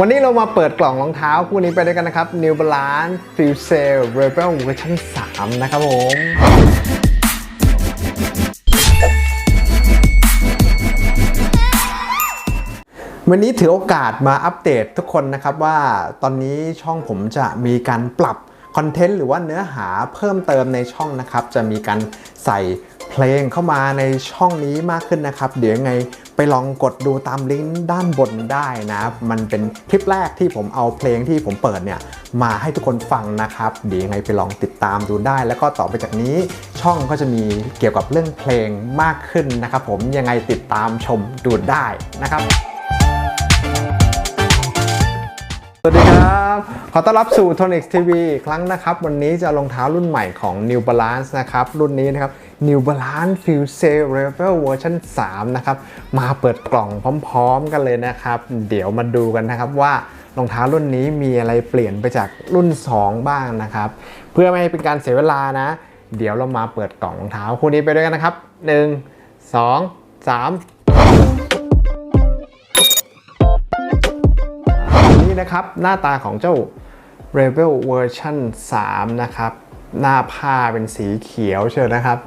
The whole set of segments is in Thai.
วันนี้เรามาเปิดกล่องรองเท้าคู่นี้ไปด้วยกันนะครับ New Balance Fuel Sail Rebel Version 3นะครับผมวันนี้ถือโอกาสมาอัปเดตทุกคนนะครับว่าตอนนี้ช่องผมจะมีการปรับคอนเทนต์หรือว่าเนื้อหาเพิ่มเติมในช่องนะครับ จะมีการใส่เพลงเข้ามาในช่องนี้มากขึ้นนะครับ เดี๋ยวยังไง ลองกดดูตามลิงก์ด้านบนได้นะครับมันเป็นคลิปแรกที่ผมเอาเพลงที่ผมเปิดเนี่ยมาให้ทุกคนฟังนะครับเดี๋ยวยังไงไปลองติดตามดูได้ แล้วก็ต่อไปจากนี้ช่องก็จะมีเกี่ยวกับเรื่องเพลงมากขึ้นนะครับผมยังไงติดตามชมดูได้นะครับ สวัสดีครับ ขอต้อนรับสู่ Tonix TV อีกครั้งนะครับ วันนี้จะเอารองเท้ารุ่นใหม่ของ New Balance นะครับ รุ่นนี้นะครับ New Balance Fuel Sail Rebel Version 3 นะครับ มาเปิดกล่องพร้อมๆกันเลยนะครับ เดี๋ยวมาดูกันนะครับว่ารองเท้ารุ่นนี้มีอะไรเปลี่ยนไปจากรุ่น 2 บ้างนะครับ เพื่อไม่ให้เป็นการเสียเวลานะ เดี๋ยวเรามาเปิดกล่องรองเท้าคู่นี้ไปด้วยกันนะครับ 1 2 3 นี่นะครับ หน้าตาของเจ้า Rebel Version 3 นะครับ หน้าผ้าเป็นสีเขียวเชียวนะครับ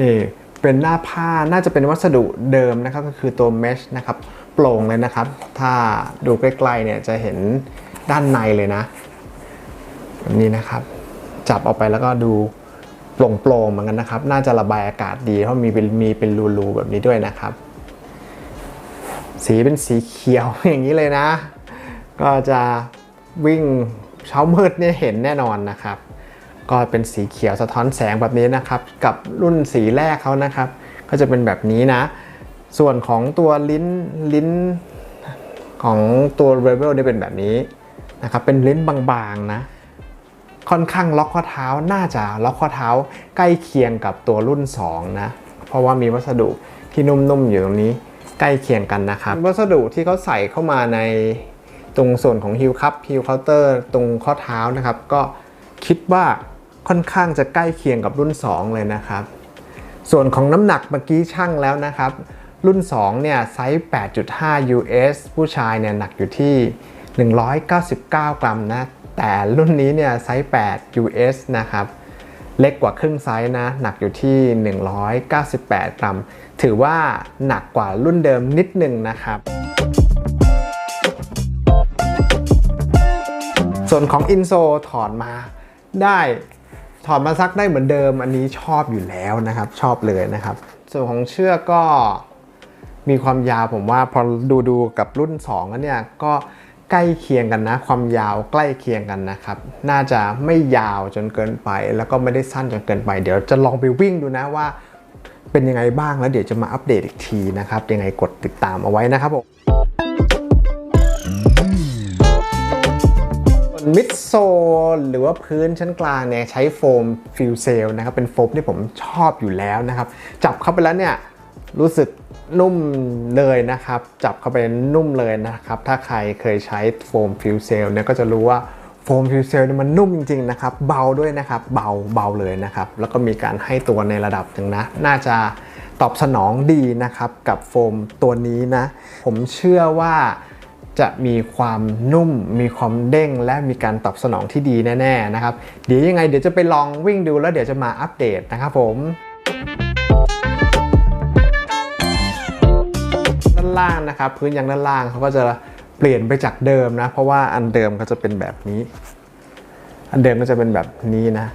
นี่เป็นหน้าผ้าน่าจะเป็นวัสดุเดิมนะครับ ก็คือตัว mesh นะครับ โปร่งเลยนะครับ ถ้าดูใกล้ๆเนี่ยจะเห็นด้านในเลยนะแบบนี้นะครับ จับออกไปแล้วก็ดูโปร่งๆเหมือนกันนะครับ น่าจะระบายอากาศดีเพราะมีเป็นมีเป็นรูๆแบบนี้ด้วยนะครับ สีเป็นสีเขียวอย่างนี้เลยนะ ก็จะวิ่งเช้ามืดเนี่ยเห็นแน่นอนนะครับ ก็เป็นสีเขียวสะท้อนแสงแบบนี้นะครับ กับรุ่นสีแรกเขานะครับ ก็จะเป็นแบบนี้นะ ส่วนของตัวลิ้นลิ้นของตัว Rebel เนี่เป็นแบบนี้นะครับ เป็นลิ้นบางๆนะ ค่อนข้างล็อกข้อเท้าน่าจะล็อกข้อเท้าใกล้เคียงกับตัวรุ่น 2 นะ เพราะว่ามีวัสดุที่นุ่มๆอยู่ตรงนี้ใกล้เคียงกันนะครับ วัสดุที่เขาใส่เข้ามาใน ตรงส่วนของฮิลคัพฮิลเคาน์เตอร์ตรงข้อเท้านะครับ ก็คิดว่าค่อนข้างจะใกล้เคียงกับรุ่น 2 เลยนะครับ ส่วนของน้ำหนักเมื่อกี้ช่างแล้วนะครับ รุ่น 2 เนี่ยไซส์ 8.5 US ผู้ชายเนี่ยหนักอยู่ที่ 199 กรัมนะ แต่รุ่นนี้เนี่ยไซส์ 8 US นะครับเล็กกว่าครึ่งไซส์นะ หนักอยู่ที่ 198 กรัม ถือว่าหนักกว่ารุ่นเดิมนิดนึงนะครับ ส่วนของอินโซถอดมาได้ถอดมาซักได้เหมือนเดิม อันนี้ชอบอยู่แล้วนะครับ ชอบเลยนะครับ ส่วนของเชือกก็มีความยาวผมว่าพอดูดูกับรุ่น2แล้วเนี่ยก็ใกล้เคียงกันนะ ความยาวใกล้เคียงกันนะครับ น่าจะไม่ยาวจนเกินไป แล้วก็ไม่ได้สั้นจนเกินไป เดี๋ยวจะลองไปวิ่งดูนะว่า เป็นยังไงบ้างแล้วเดี๋ยวจะมาอัปเดตอีกทีนะครับ ยังไงกดติดตามเอาไว้นะครับผม มิดโซหรือว่าพื้นชั้นกลางเนี่ยใช้โฟมฟิลเซลนะครับเป็นโฟมที่ผมชอบอยู่แล้วนะครับ จับเข้าไปแล้วเนี่ยรู้สึกนุ่มเลยนะครับ จับเข้าไปนุ่มเลยนะครับ ถ้าใครเคยใช้โฟมฟิลเซลเนี่ยก็จะรู้ว่าโฟมฟิลเซลเนี่ยมันนุ่มจริงๆนะครับ เบาด้วยนะครับ เบาเบาเลยนะครับ แล้วก็มีการให้ตัวในระดับหนึ่งนะ น่าจะตอบสนองดีนะครับกับโฟมตัวนี้นะ ผมเชื่อว่า จะมีความนุ่ม มีความเด้ง และมีการตอบสนองที่ดีแน่ๆนะครับเดี๋ยวยังไงเดี๋ยวจะไปลองวิ่งดูแล้วเดี๋ยวจะมาอัปเดตนะครับผมด้านล่างนะครับพื้นยางด้านล่างเขาก็จะเปลี่ยนไปจากเดิมนะเพราะว่าอันเดิมก็จะเป็นแบบนี้ อันเดิมก็จะเป็นแบบนี้นะ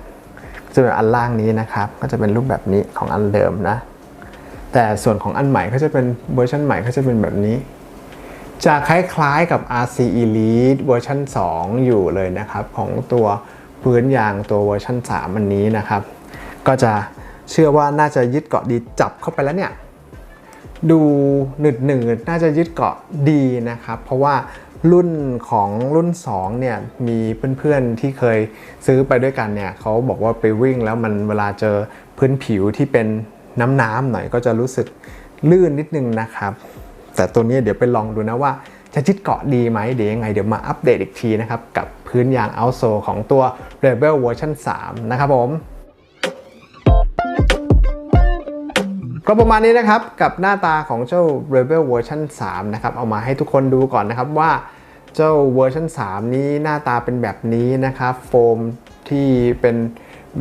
จะเป็นอันล่างนี้นะครับ ก็จะเป็นรูปแบบนี้ของอันเดิมนะ แต่ส่วนของอันใหม่ก็จะเป็นเวอร์ชันใหม่ก็จะเป็นแบบนี้ จะคล้ายๆกับ RC Elite เวอร์ชัน2 อยู่เลยนะครับ ของตัวพื้นยางตัวเวอร์ชัน3อันนี้นะครับ ก็จะเชื่อว่าน่าจะยึดเกาะดีจับเข้าไปแล้วเนี่ยดูหนืดหนืดๆน่าจะยึดเกาะดีนะครับ เพราะว่ารุ่นของรุ่น2เนี่ยมีเพื่อนๆที่เคยซื้อไปด้วยกันเนี่ยเขาบอกว่าไปวิ่งแล้วมันเวลาเจอพื้นผิวที่เป็นน้ำๆหน่อยก็จะรู้สึกลื่นนิดนึงนะครับ แต่ตัวนี้เดี๋ยวไปลองดูนะว่าจะยึดเกาะดีไหมเดี๋ยวยังไงเดี๋ยวมาอัปเดตอีกทีนะครับ กับพื้นยางเอาโซของตัว Rebel Version 3 นะครับผมก็ประมาณนี้นะครับกับหน้าตาของเจ้า Rebel Version 3 นะครับ เอามาให้ทุกคนดูก่อนนะครับว่าเจ้าเวอร์ชัน3 นี้หน้าตาเป็นแบบนี้นะครับ โฟมที่เป็น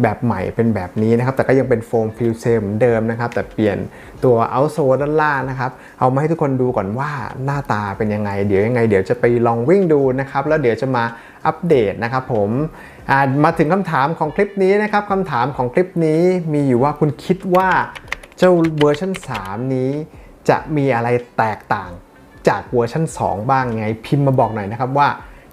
แบบใหม่เป็นแบบนี้นะครับ แต่ก็ยังเป็นโฟมฟิลเซลเหมือนเดิมนะครับ แต่เปลี่ยนตัวเอาโซด้านล่างนะครับ เอามาให้ทุกคนดูก่อนว่าหน้าตาเป็นยังไง เดี๋ยวยังไง เดี๋ยวจะไปลองวิ่งดูนะครับ แล้วเดี๋ยวจะมาอัปเดตนะครับผมมาถึงคำถามของคลิปนี้นะครับคำถามของคลิปนี้มีอยู่ว่าคุณคิดว่าเจ้าเวอร์ชัน3 นี้ จะมีอะไรแตกต่างจากเวอร์ชัน2 บ้างไง พิมพ์มาบอกหน่อยนะครับว่า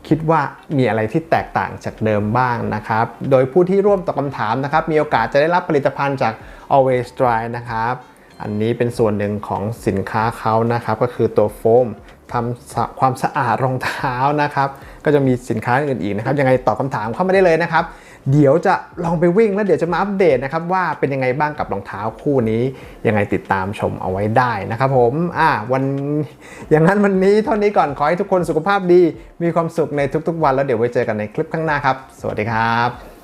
คิดว่ามีอะไรที่แตกต่างจากเดิมบ้างนะครับ โดยผู้ที่ร่วมตอบคำถามนะครับ มีโอกาสจะได้รับผลิตภัณฑ์จาก Always Dry นะครับ อันนี้เป็นส่วนหนึ่งของสินค้าเขานะครับ ก็คือตัวโฟมทำความสะอาดรองเท้านะครับ ก็จะมีสินค้าอื่นอีกนะครับ ยังไงตอบคำถามเข้ามาได้เลยนะครับ เดี๋ยวจะลองไปวิ่งแล้วเดี๋ยวจะมาอัปเดตนะครับว่าเป็นยังไงบ้างกับรองเท้าคู่นี้ ยังไงติดตามชมเอาไว้ได้นะครับผมอ่าวันอย่างนั้นวันนี้เท่านี้ก่อนขอให้ทุกคนสุขภาพดี มีความสุขในทุกๆวันแล้วเดี๋ยวไว้เจอกันในคลิปข้างหน้าครับ สวัสดีครับ